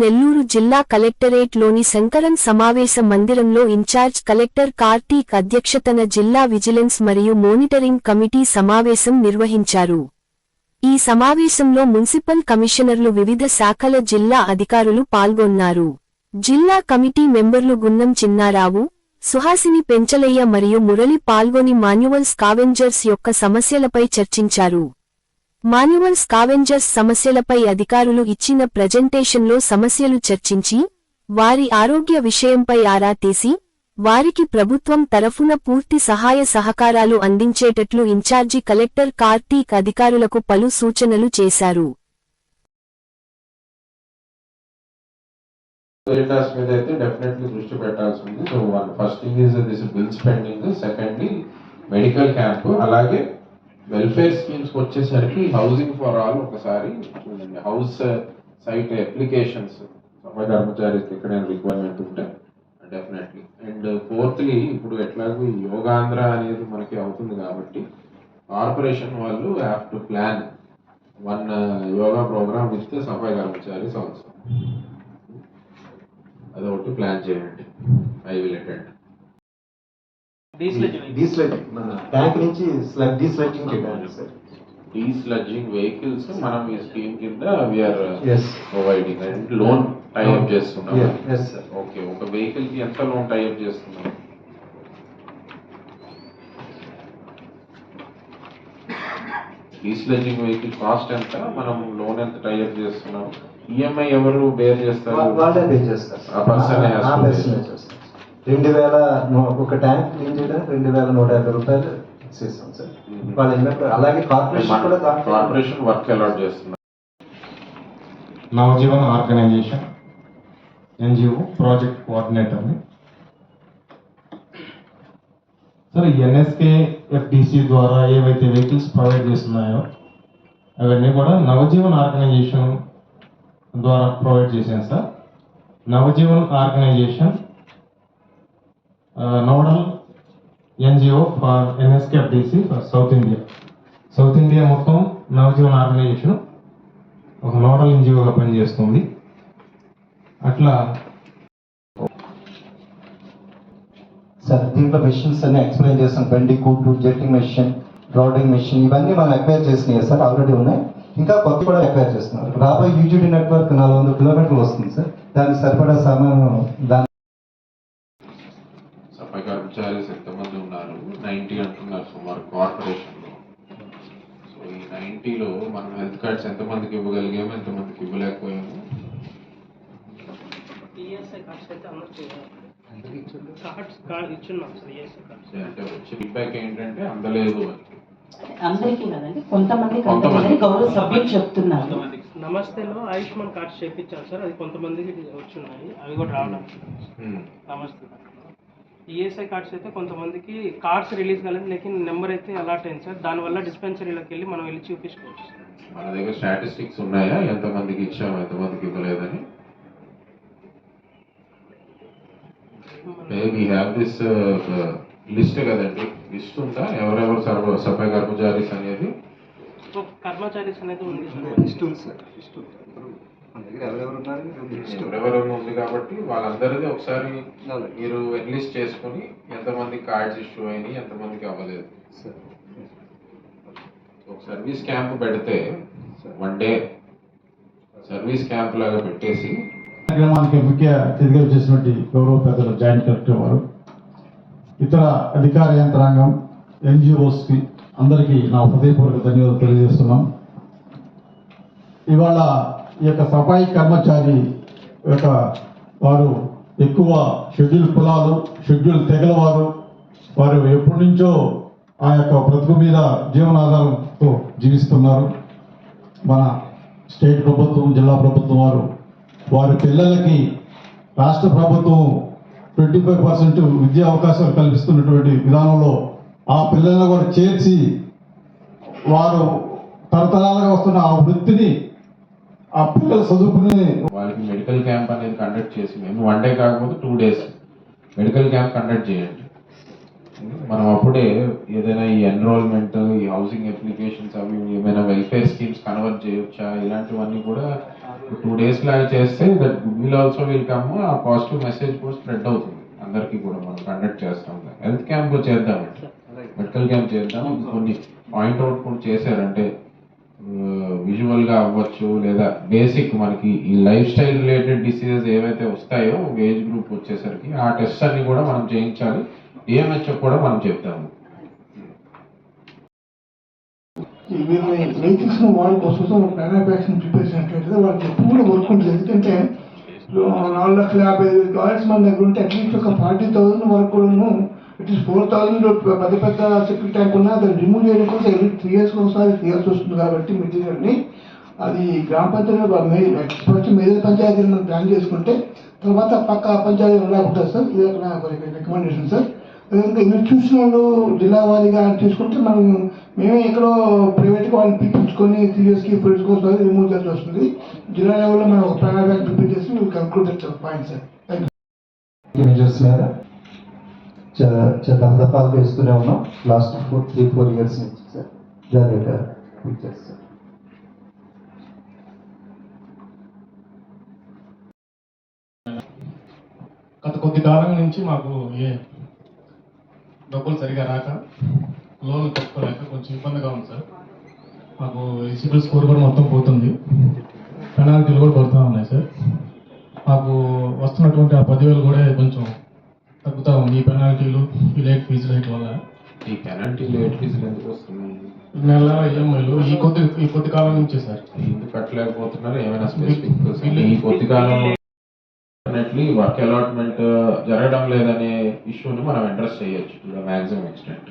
నెల్లూరు జిల్లా కలెక్టరేట్లోని శంకరన్ సమావేశ మందిరంలో ఇన్ఛార్జ్ కలెక్టర్ కార్తీక్ అధ్యక్షతన జిల్లా విజిలెన్స్ మరియు మోనిటరింగ్ కమిటీ సమావేశం నిర్వహించారు. ఈ సమావేశంలో మున్సిపల్ కమిషనర్లు వివిధ శాఖల జిల్లా అధికారులు పాల్గొన్నారు. జిల్లా కమిటీ మెంబర్లు గున్నం చిన్నారావు సుహాసిని పెంచలయ్య మరియు మురళి పాల్గొని మాన్యువల్ స్కావెంజర్స్ యొక్క సమస్యలపై చర్చించారు. మాన్యువల్ స్కావెంజర్స్ సమస్యలపై అధికారులు ఇచ్చిన ప్రజెంటేషన్లో సమస్యలు చర్చించి వారి ఆరోగ్య విషయంపై ఆరా తీసి వారికి ప్రభుత్వం తరఫున పూర్తి సహాయ సహకారాలు అందించేటట్లు ఇన్ఛార్జి కలెక్టర్ కార్తీక్ అధికారులకు పలు సూచనలు చేశారు. ఎజెండాస్ మీద అయితే డెఫినెట్లీ దృష్టి పెట్టాల్సి ఉంది. So one first thing is this bill spending secondly medical camp అలాగే వెల్ఫేర్ స్కీమ్స్ వచ్చేసరికి హౌసింగ్ ఫర్ ఆల్ ఒకసారి చూడండి. హౌస్ సైట్ అప్లికేషన్స్ సమయ కర్మచారికి ఎక్కడైనా రిక్వైర్మెంట్ ఉంటే డెఫినెట్లీ అండ్ ఫోర్త్లీ ఇప్పుడు ఎట్లాగో యోగాంధ్ర అనేది మనకి అవుతుంది కాబట్టి కార్పొరేషన్ వాళ్ళు have to plan one yoga programme with safai karmachari సంవత్సరం అదొకటి ప్లాన్ చేయండి. ఐ విల్ అటెండ్ ట్యాంక్ నుంచి స్లగ్ డీస్లెడ్జింగ్ చేయడానికి సార్. డీ స్లడ్జింగ్ వెహికల్స్ మనం ఈ స్కీమ్ కింద we are yes providing and loan tie up చేస్తున్నాం. ఎస్ సార్ ఓకే ఒక వెహికల్కి ఎంత లోన్ టైఅప్ చేస్తున్నాం? డీస్లెడ్జింగ్ వెహికల్ కాస్ట్ ఎంత? మనం లోన్ ఎంత టైఅప్ చేస్తున్నాం? ఈఎంఐ ఎవరు బేర్ చేస్తారు? వాళ్ళే పే చేస్తారు. ఆ person రెండు వేల నూ- ఒక ట్యాంక్ క్లీన్ చేయడానికి రెండు వేల నూట యాభై రూపాయలు ఇస్తాం సార్. వాళ్ళు ఏంటంటే అలాగే కార్పొరేషన్ కూడా కార్పొరేషన్ వర్క్ అలాట్ చేస్తున్నారు. నవజీవన్ ఆర్గనైజేషన్ ఎన్జిఓ ప్రాజెక్ట్ కోఆర్డినేటర్ని సార్ ఎన్ఎస్కే ఎఫ్డిసి ద్వారా ఏవైతే వెహికల్స్ ప్రొవైడ్ చేస్తున్నాయో అవన్నీ కూడా నవజీవన్ ఆర్గనైజేషన్ ద్వారా ప్రొవైడ్ చేశాను sir. Navjeevan organisation Uh, nodal NGO for NSKFDC for south India. South India మొత్తం నవజీవన్ ఆర్గనైజేషన్ ఒక నోడల్ ఎన్జిఓగా పనిచేస్తుంది. అట్లా సార్ దీంట్లో మెషిన్స్ అన్ని ఎక్స్ప్లెయిన్ చేస్తాం. బండి కూట్లు జెట్టింగ్ మెషిన్ రోడింగ్ మెషిన్ ఇవన్నీ మనం అక్వైర్ చేసినాయి. సార్ ఆల్రెడీ ఉన్నాయి. ఇంకా కొత్త కూడా అక్వైర్ చేస్తున్నారు. రాబోయే యూజీడీ నెట్వర్క్ నాలుగు వందల కిలోమీటర్లు వస్తుంది సార్ దానికి సరిపడా సామాను దాని సఫాయి కర్మచారీస్ ఎంతమంది ఉన్నారు నైంటీ అంటున్నారు సుమారు కార్పొరేషన్లో సో ఈ నైంటీలో మనం హెల్త్ కార్డ్స్ ఎంతమందికి ఇవ్వగలిగాము ఎంతమందికి ఇవ్వలేకపోయాము. అంటే వచ్చే ఫీడ్బ్యాక్ ఏంటంటే అందలేదు అని. అందరికీ కదండి? కొంతమంది. కొంతమంది. గౌరవ సభ్యులు చెప్తున్నారు. నమస్తేలో ఆయుష్మాన్ కార్డ్స్ చేయించాను సార్ అది కొంతమందికి వచ్చున్నాయి అవి కూడా రావడం. నమస్తే. ఈఎస్ఐ కార్డ్స్ అయితే కొంతమందికి కార్డ్స్ రిలీజ్ కాలేదు లేకిన్ నెంబర్ అయితే అలాట్ అయింది సార్. దానివల్ల డిస్పెన్సరీలోకి వెళ్ళి మనం వెళ్ళి చూపించుకోవచ్చు సార్. మన దగ్గర స్టాటిస్టిక్స్ ఉన్నాయా? ఎంతమందికి ఇచ్చాము ఎంతమందికి ఇవ్వలేదని? వీ హ్యావ్ దిస్ లిస్ట్ కదండి. లిస్ట్ ఉందా? ఎవరెవరు సర్వ సఫాయి కర్మచారీస్ అనేది? సో కర్మచారీస్ అనేది ఉంది సార్. లిస్ట్ ఉంది సార్. లిస్ట్ ఉంది. మన దగ్గర ఎవరెవరు ఉన్నారు? లిస్ట్ ఎవరెవరు ఉంది కాబట్టి వాళ్ళందరిది ఒకసారి మీరు ఎన్లిస్ట్ చేసుకుని ఎంతమంది కార్డ్స్ ఇష్యూ అయినాయి ఎంతమందికి అవ్వలేదు. సార్. ఒక సర్వీస్ క్యాంప్ పెడితే వన్ డే సర్వీస్ క్యాంప్ లాగా పెట్టేసి కార్యక్రమానికి ముఖ్య అతిథిగా చేసినటువంటి గౌరవ పెద్దలు జాయింట్ కలెక్టర్ వారు ఇతర అధికార యంత్రాంగం ఎన్జిఓస్కి అందరికీ నా హృదయపూర్వక ధన్యవాదాలు తెలియజేస్తున్నాం. ఇవాళ ఈ యొక్క సఫాయి కర్మచారి యొక్క వారు ఎక్కువ షెడ్యూల్ కులాలు షెడ్యూల్ తెగల వారు వారు ఎప్పటి నుంచో ఆ యొక్క బ్రతుకు మీద జీవనాధారంతో జీవిస్తున్నారు. మన స్టేట్ ప్రభుత్వం జిల్లా ప్రభుత్వం వారు వారి పిల్లలకి రాష్ట్ర ప్రభుత్వం ట్వంటీ ఫైవ్ పర్సెంట్ విద్యా అవకాశాలు కల్పిస్తున్నటువంటి విధానంలో ఆ పిల్లలను కూడా చేర్చి వారు తరతరాలుగా వస్తున్న ఆ వృత్తిని ఆ పిల్లలు చదువుకునే వాళ్ళకి మెడికల్ క్యాంప్ అనేది కండక్ట్ చేసి మేము వన్ డే కాకపోతే two days medical camp conduct చేయండి. మనం అప్పుడే ఏదైనా ఈ ఎన్రోల్మెంట్ ఈ హౌసింగ్ అప్లికేషన్స్ అవి ఏమైనా వెల్ఫేర్ స్కీమ్స్ కన్వర్ట్ చేయొచ్చా? ఇలాంటివన్నీ కూడా టూ డేస్ లాగా చేస్తే that will also will come a positive message కూడా స్ప్రెడ్ అవుతుంది. అందరికీ కూడా మనం కండక్ట్ చేస్తాం. హెల్త్ క్యాంప్ చేద్దాం మెడికల్ క్యాంప్ చేద్దాం. కొన్ని పాయింట్ అవుట్ కూడా చేశారంటే విజువల్ అవ్వచ్చు లేదా బేసిక్ మనకి ఈ లైఫ్ స్టైల్ రిలేటెడ్ డిసీజెస్ ఏవైతే వస్తాయో ఏజ్ గ్రూప్ వచ్చేసరికి ఆ టెస్ట్ అన్ని కూడా మనం చేయించాలి. ఏమొచ్చో కూడా మనం చెప్తాము. వీళ్ళని వెహికల్స్ వాడుకోసం ఒక మ్యానుఫ్యాక్చరింగ్ ప్రిపేర్ చేసినట్లయితే వాళ్ళకి ఎక్కువ కూడా వర్క్ ఉంటుంది ఎందుకంటే నాలుగు లక్షల యాభై ఐదు డాలర్స్ మన దగ్గర ఉంటే అట్లీస్ట్ ఒక ఫార్టీ థౌసండ్ వరకు కూడాను అట్లీస్ట్ ఫోర్ థౌసండ్ పెద్ద పెద్ద సెప్టిక్ ట్యాంక్ ఉన్నా అది రిమూవ్ చేయడం కోసం ఎవ్రీ త్రీ ఇయర్స్ ఒకసారి తీయాల్సి వస్తుంది కాబట్టి మెటీరియల్ని అది గ్రామ పంచాయతీ ఫస్ట్ మేజర్ పంచాయతీని మనం ప్లాన్ చేసుకుంటే తర్వాత పక్క పంచాయతీ ఎలా ఉంటుంది సార్ ఇది ఒక నా రికమెండేషన్ సార్. అదేవిధంగా ఇన్స్టిట్యూషనల్ జిల్లా వారీగా తీసుకుంటే మనం మేమే ఎక్కడో ప్రైవేట్గా వాళ్ళని పిలిపించుకొని త్రీ ఇయర్స్కి కోసం రిమూవ్ చేయాల్సి వస్తుంది. జిల్లా లెవెల్లో మనం ఒక ప్రణాళిక ప్రిపేర్ చేసి కంక్లూడ్ పాయింట్ సార్ థ్యాంక్ చాలా దఫాలు వేస్తూనే ఉన్నాం. Last four three four years నుంచి సార్ దాని పిక్చర్స్ సార్ కొద్ది కాలం నుంచి మాకు ఏ డబ్బులు సరిగా రాక లోన్లు కట్టుకోలేక కొంచెం ఇబ్బందిగా ఉంది సార్. మాకు సిబిల్ స్కోర్ కూడా మొత్తం పోతుంది. పెనాల్టీలు కూడా పడుతూ ఉన్నాయి సార్. మాకు వస్తున్నటువంటి ఆ పదివేలు కూడా కొంచెం తగ్గుతూ ఉంది ఈ పెనాల్టీలు ఈ లేట్ ఫీజు రేట్ వల్ల. ఈ పెనాల్టీ లేట్ ఫీజులు ఎందుకు వస్తున్నాయి? నెల ఈఎంఐలు ఈ కొద్ది ఈ కొద్ది కాలం నుంచే సార్. ఎందుకు కట్టలేకపోతున్నారు? ఏమైనా స్పెసిఫిక్ ఈ కొద్ది కాలంలో డెఫినెట్లీ వర్క్ అలాట్మెంట్ జరగడం లేదనే ఇష్యూని మనం అడ్రస్ చేయొచ్చు టు ద మ్యాక్సిమం ఎక్స్టెంట్